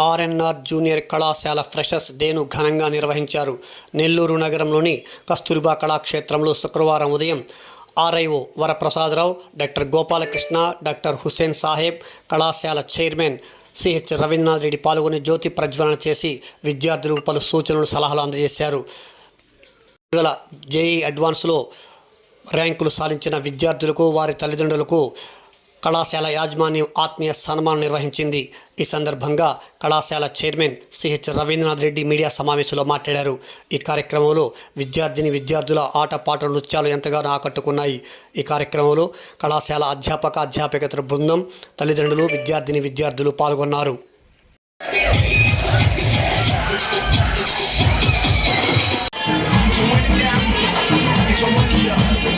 RNR junior కళాశాల freshers డేను ఘనంగా నిర్వహించారు. నెల్లూరు నగరంలోని కస్తూరిబా కళాక్షేత్రంలో శుక్రవారం ఉదయం RIO Varaprasadarao doctor Gopalakrishna doctor Hussain Saheb కళాశాల చైర్మన్ సిహెచ్ రవీంద్రనాథ్ రెడ్డి పాల్గొని జ్యోతి ప్రజ్వలన చేసి విద్యార్థులకు పలు సూచనలు సలహాలు అందజేశారు. జేఈ అడ్వాన్స్లో ర్యాంకులు సాధించిన విద్యార్థులకు వారి తల్లిదండ్రులకు కళాశాల యాజమాన్యం ఆత్మీయ సన్మానం నిర్వహించింది. ఈ సందర్భంగా కళాశాల chairman CH Ravindranath Reddy media సమావేశంలో మాట్లాడారు. ఈ కార్యక్రమంలో విద్యార్థిని విద్యార్థుల ఆట పాట నృత్యాలు ఎంతగానో ఆకట్టుకున్నాయి. ఈ కార్యక్రమంలో కళాశాల అధ్యాపక అధ్యాపకేతర బృందం తల్లిదండ్రులు విద్యార్థిని విద్యార్థులు పాల్గొన్నారు. Yeah.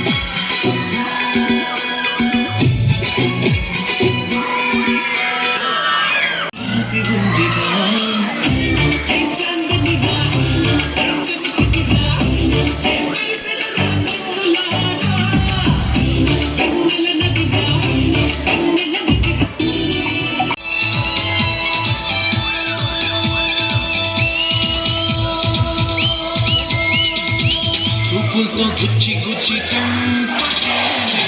구찌 구찌 구찌 탕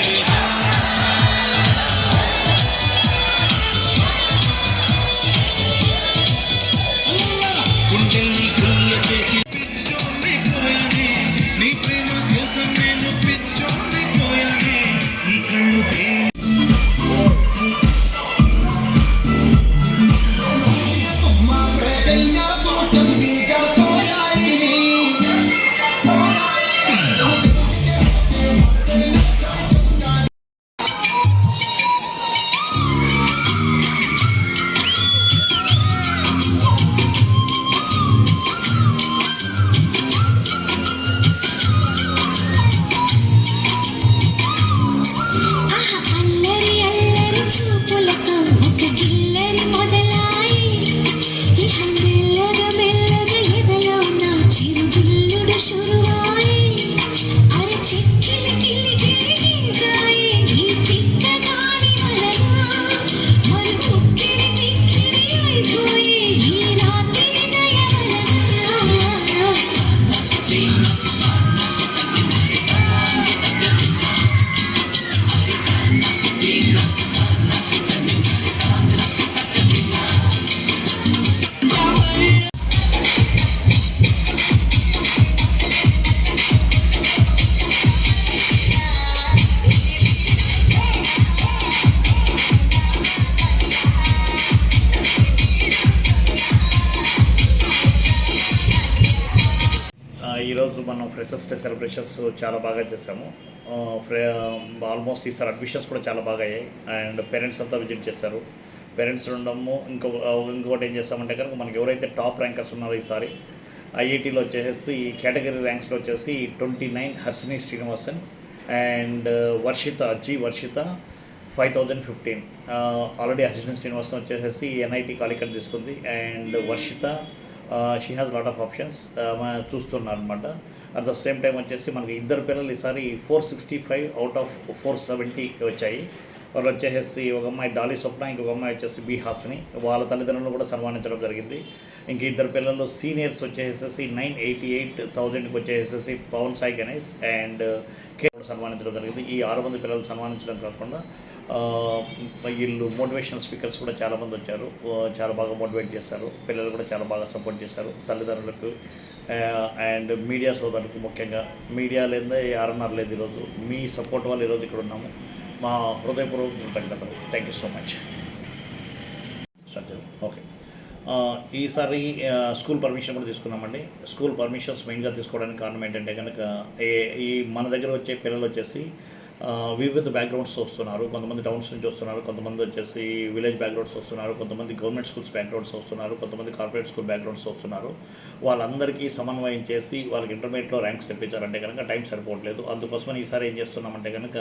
ఈరోజు మనం ఫ్రెషర్స్ డే సెలబ్రేషన్స్ చాలా బాగా చేసాము ఫ్రె ఆల్మోస్ట్ ఈసారి అడ్మిషన్స్ కూడా చాలా బాగా అయ్యాయి. అండ్ పేరెంట్స్ అంతా విజిట్ చేశారు. పేరెంట్స్ ఉండము ఇంకో ఇంకొకటి ఏం చేస్తామంటే కనుక మనకి ఎవరైతే టాప్ ర్యాంకర్స్ ఉన్నారో ఈసారి ఐఐటీలో వచ్చేసి కేటగిరీ ర్యాంక్స్లో వచ్చేసి twenty nine Harshini Srinivasan and Varshitha G Varshitha five thousand fifteen. Already Harshini Srinivasan వచ్చేసి ఎన్ఐటి కాలికట్ తీసుకుంది. And Varshitha she has lot of options చూస్తున్నారు అనమాట అట్ ద సేమ్ టైం వచ్చేసి మనకి ఇద్దరు పిల్లలు ఈసారి four sixty five out of four seventy వచ్చాయి. వాళ్ళు వచ్చేసి ఒక అమ్మాయి డాలీ స్వప్న ఇంకొక అమ్మాయి వచ్చేసి బి హాస్ని. వాళ్ళ తల్లిదండ్రులు కూడా సన్మానించడం జరిగింది. ఇంక ఇద్దరు పిల్లలు సీనియర్స్ వచ్చేసేసి నైన్ ఎయిటీ ఎయిట్ థౌజండ్కి వచ్చేసేసి పవన్ సాయి గణేష్ అండ్ కే సన్మానించడం జరిగింది. ఈ ఆరు మంది పిల్లలు సన్మానించడం కాకుండా వీళ్ళు మోటివేషనల్ స్పీకర్స్ కూడా చాలామంది వచ్చారు. చాలా బాగా మోటివేట్ చేశారు. పిల్లలు కూడా చాలా బాగా సపోర్ట్ చేశారు తల్లిదండ్రులకు. అండ్ మీడియా సోదరులకు ముఖ్యంగా. మీడియా లేదా ఆర్ఎన్ఆర్ లేదు ఈరోజు. మీ సపోర్ట్ వల్ల ఈరోజు ఇక్కడ ఉన్నాము. మా హృదయపూర్వక కృతజ్ఞతలు. Thank you so much okay ఈసారి స్కూల్ పర్మిషన్ కూడా తీసుకున్నామండి. స్కూల్ పర్మిషన్స్ మెయిన్గా తీసుకోవడానికి కారణం ఏంటంటే కనుక ఈ మన దగ్గర వచ్చే పిల్లలు వచ్చేసి వివిధ బ్యాక్గ్రౌండ్స్ వస్తున్నారు. కొంతమంది టౌన్స్ నుంచి వస్తున్నారు కొంతమంది వచ్చేసి విలేజ్ బ్యాక్గ్రౌండ్స్ వస్తున్నారు కొంతమంది గవర్నమెంట్ స్కూల్స్ బ్యాక్గ్రౌండ్స్ వస్తున్నారు కొంతమంది కార్పొరేట్ స్కూల్ బ్యాక్గ్రౌండ్స్ వస్తున్నారు. వాళ్ళందరికీ సమన్వయం చేసి వాళ్ళకి ఇంటర్మీడియట్లో ర్యాంక్స్ తెప్పించారంటే కనుక టైం సరిపోవట్లేదు. అందుకోసమని ఈసారి ఏం చేస్తున్నామంటే కనుక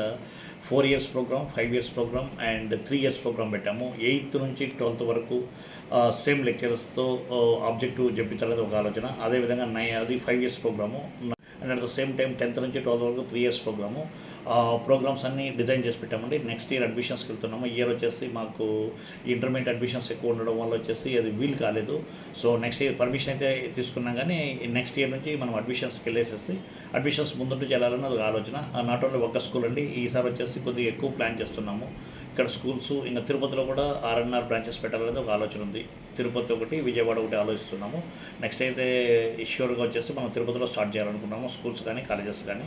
four years program five years program and three years program పెట్టాము. ఎయిత్ నుంచి ట్వెల్త్ వరకు సేమ్ లెక్చరర్స్తో ఆబ్జెక్టివ్ చెప్పించాలనేది ఒక ఆలోచన. అదేవిధంగా నై అది five years program and at the same time tenth నుంచి ట్వెల్త్ వరకు త్రీ ఇయర్స్ ప్రోగ్రాము ప్రోగ్రామ్స్ అన్ని డిజైన్ చేసి పెట్టామండి. నెక్స్ట్ ఇయర్ అడ్మిషన్స్కి వెళ్తున్నాము. ఇయర్ వచ్చేసి మాకు ఇంటర్మీడియట్ అడ్మిషన్స్ ఎక్కువ ఉండడం వల్ల వచ్చేసి అది వీలు కాలేదు. సో నెక్స్ట్ ఇయర్ పర్మిషన్ అయితే తీసుకున్నాం కానీ నెక్స్ట్ ఇయర్ నుంచి మనం అడ్మిషన్స్కి వెళ్ళేసేసి అడ్మిషన్స్ ముందుంటూ చేయాలన్నది అది ఆలోచన. నాట్ ఓన్లీ ఒక్క స్కూల్ అండి ఈసారి వచ్చేసి కొద్దిగా ఎక్కువ ప్లాన్ చేస్తున్నాము. ఇక్కడ స్కూల్స్ ఇంకా తిరుపతిలో కూడా ఆర్ఎన్ఆర్ బ్రాంచెస్ పెట్టాలనేది ఒక ఆలోచన ఉంది. తిరుపతి ఒకటి విజయవాడ ఒకటి ఆలోచిస్తున్నాము. నెక్స్ట్ అయితే ష్యూర్గా వచ్చేసి మనం తిరుపతిలో స్టార్ట్ చేయాలనుకున్నాము స్కూల్స్ కానీ కాలేజెస్ కానీ.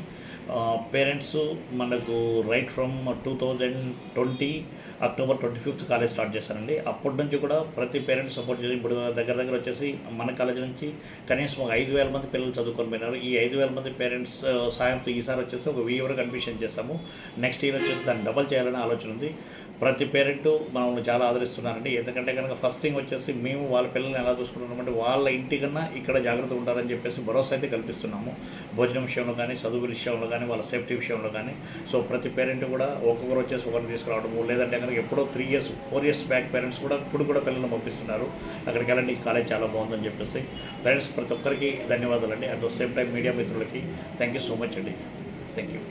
పేరెంట్స్ మనకు right from two thousand twenty October twenty fifth college start చేశారండి. అప్పటి నుంచి కూడా ప్రతి పేరెంట్స్ సపోర్ట్ చేసి ఇప్పుడు దగ్గర దగ్గర వచ్చేసి మన కాలేజ్ నుంచి కనీసం ఒక ఐదు వేల మంది పిల్లలు చదువుకొని పోయినారు. ఈ ఐదు వేల మంది పేరెంట్స్ సాయంతో ఈసారి వచ్చేసి ఒక వెయ్యి వరకు అడ్మిషన్ చేస్తాము నెక్స్ట్ ఇయర్ వచ్చేసి దాన్ని డబల్ చేయాలని ఆలోచన ఉంది. ప్రతి పేరెంటు మనల్ని చాలా ఆదరిస్తున్నారండి. ఎందుకంటే కనుక ఫస్ట్ థింగ్ వచ్చేసి మేము వాళ్ళ పిల్లల్ని ఎలా చూసుకుంటున్నామంటే వాళ్ళ ఇంటికన్నా ఇక్కడ జాగ్రత్త ఉంటారని చెప్పేసి భరోసా అయితే కల్పిస్తున్నాము. భోజనం విషయంలో కానీ చదువు విషయంలో కానీ వాళ్ళ సేఫ్టీ విషయంలో కానీ. సో ప్రతి పేరెంట్ కూడా ఒక్కొక్కరు వచ్చేసి ఒకరిని తీసుకురావడము లేదంటే కనుక ఎప్పుడో three years four years back parents కూడా ఇప్పుడు కూడా పిల్లల్ని పంపిస్తున్నారు. అక్కడికి వెళ్ళండి ఈ కాలేజ్ చాలా బాగుందని చెప్పేసి. పేరెంట్స్ ప్రతి ఒక్కరికి ధన్యవాదాలు అండి at the same time media మిత్రులకి థ్యాంక్ యూ సో మచ్ అండి. Thank you